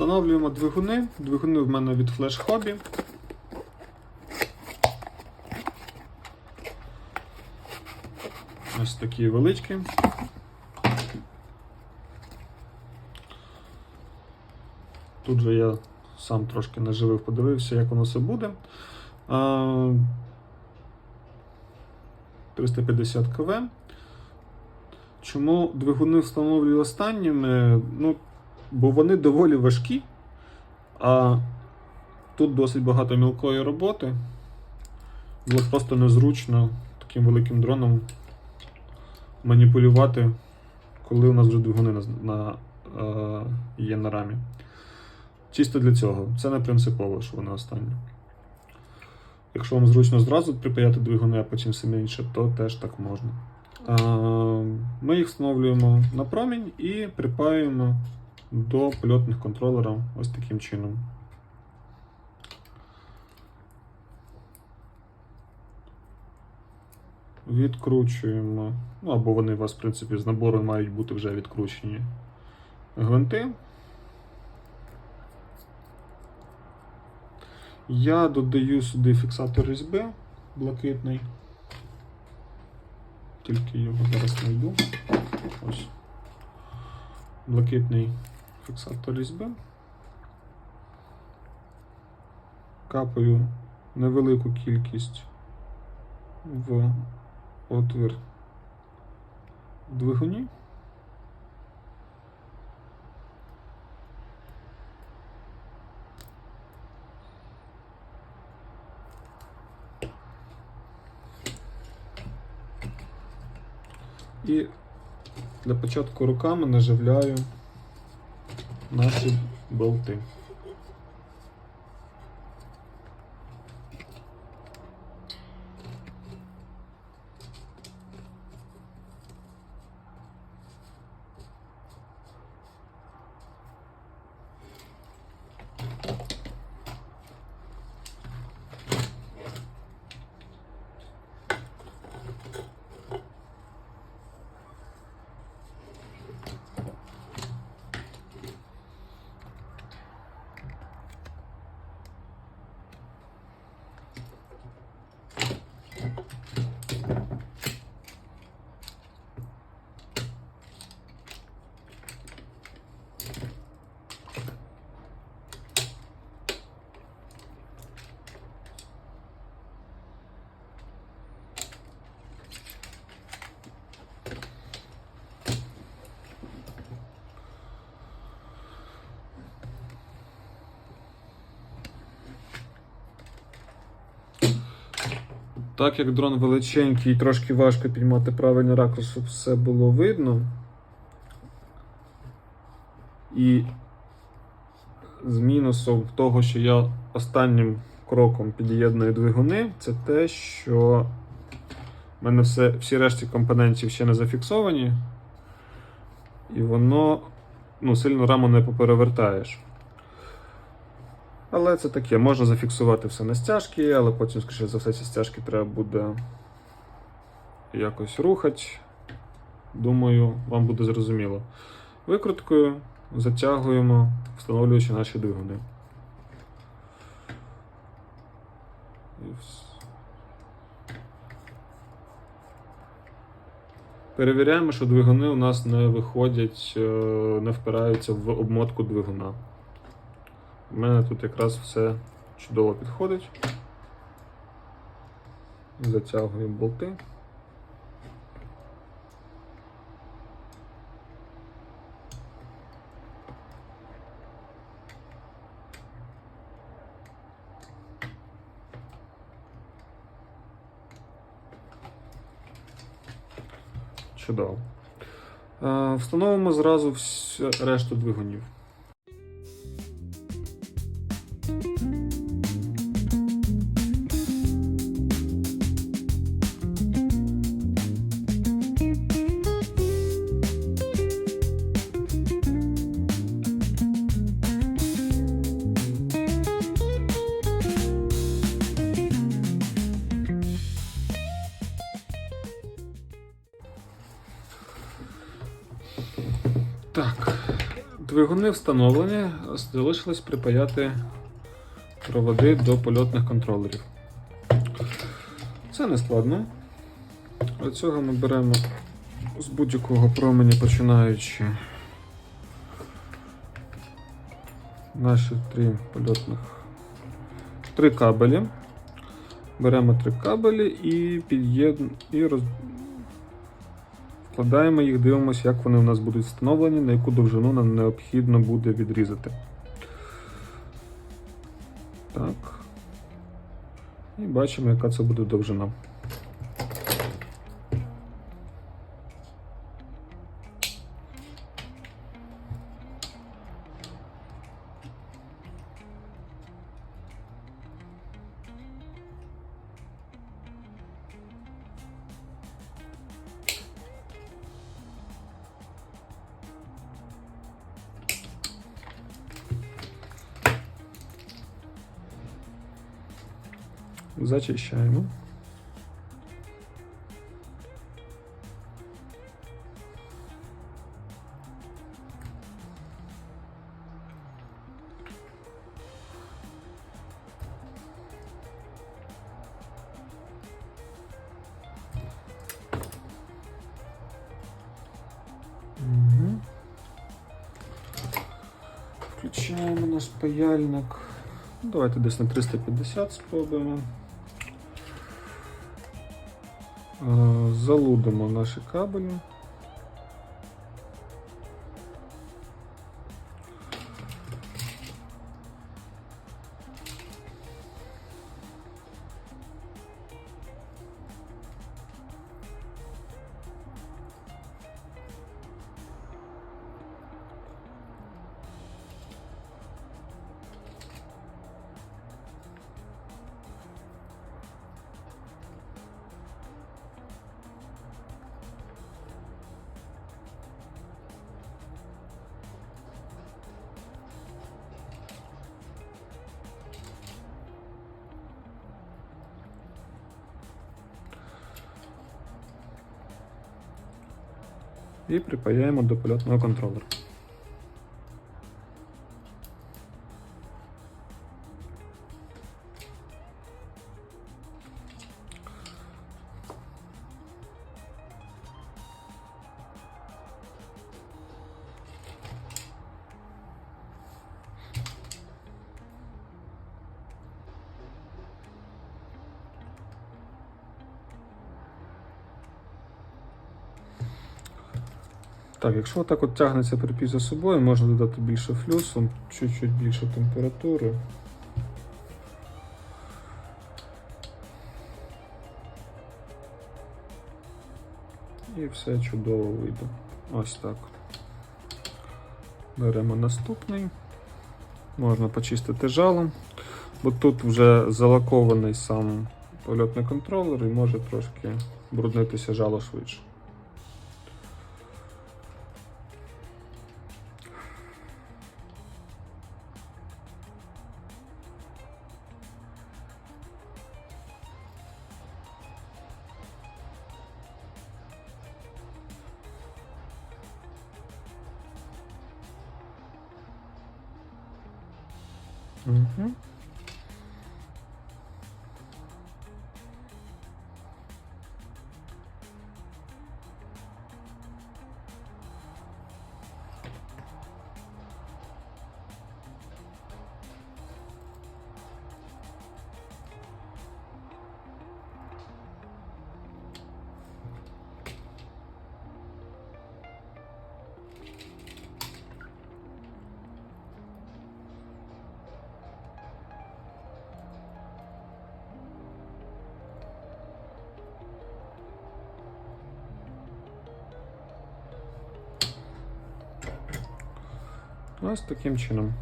Встановлюємо двигуни. Двигуни в мене від Flash Hobby. Ось такі величкі. Тут же я сам трошки наживив, подивився, як воно все буде. 350 КВ. Чому двигуни встановлюю останніми? Ну, бо вони доволі важкі, а тут досить багато мілкої роботи. Було просто незручно таким великим дроном маніпулювати, коли у нас вже двигуни на, на, е, є на рамі. Чисто для цього. Це не принципово, що вони останні. Якщо вам зручно зразу припаяти двигуни, а потім все інше, то теж так можна. А, Ми їх встановлюємо на промінь і припаюємо до польотних контролерів ось таким чином. Відкручуємо. Ну або вони у вас, в принципі, з набору мають бути вже відкручені гвинти. Я додаю сюди фіксатор різьби блакитний. Тільки його зараз знайду. Ось. Блакитний фіксатор різьби. Капаю невелику кількість в отвір двигуні. І для початку руками наживляю наші болти. Так як дрон величенький і трошки важко піднімати правильний ракурс, щоб все було видно. І з мінусом того, що я останнім кроком під'єдную двигуни, це те, що в мене все, всі решті компонентів ще не зафіксовані, і воно ну, сильно раму не поперевертаєш. Але це таке, можна зафіксувати все на стяжки, але потім, скоріше за все, ці стяжки треба буде якось рухати. Думаю, вам буде зрозуміло. Викруткою затягуємо, встановлюючи наші двигуни. Перевіряємо, що двигуни у нас не виходять, е, не впираються в обмотку двигуна. У мене тут якраз все чудово підходить. Затягуємо болти. Чудово. Е, Встановимо зразу решту двигунів. Двигуни встановлені, залишилось припаяти проводи до польотних контролерів. Це не складно. Для цього ми беремо з будь-якого променя починаючи наші три польотних три кабелі. Беремо три кабелі і під'єднуємо і роз... вкладаємо їх, дивимося, як вони у нас будуть встановлені, на яку довжину нам необхідно буде відрізати. Так. І бачимо, яка це буде довжина. Зачищаємо. Включаємо наш паяльник. Давайте десь на 350 спробуємо. Е, Залудимо наші кабелі. І припаяємо до польотного контролера. Так, якщо так от тягнеться припій за собою, можна додати більше флюсу, чуть-чуть більше температури. І все чудово вийде. Ось так. Беремо наступний. Можна почистити жалом, бо тут вже залакований сам польотний контролер і може трошки бруднитися жало швидше. Mm-hmm. Ось таким чином.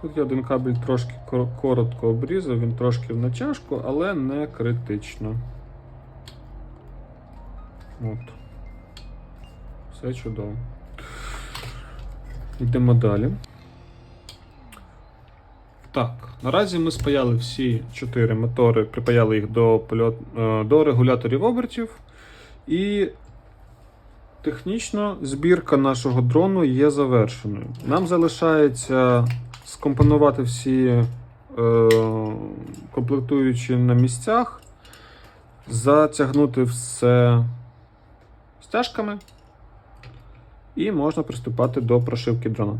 Тут я один кабель трошки коротко обрізав, він трошки в натяжку, але не критично. От. Все чудово. Йдемо далі. Так, наразі ми спаяли всі чотири мотори, припаяли їх до, е, до регуляторів обертів і Технічно збірка нашого дрону є завершеною. Нам залишається скомпонувати всі е, комплектуючі на місцях, затягнути все стяжками, і можна приступати до прошивки дрона.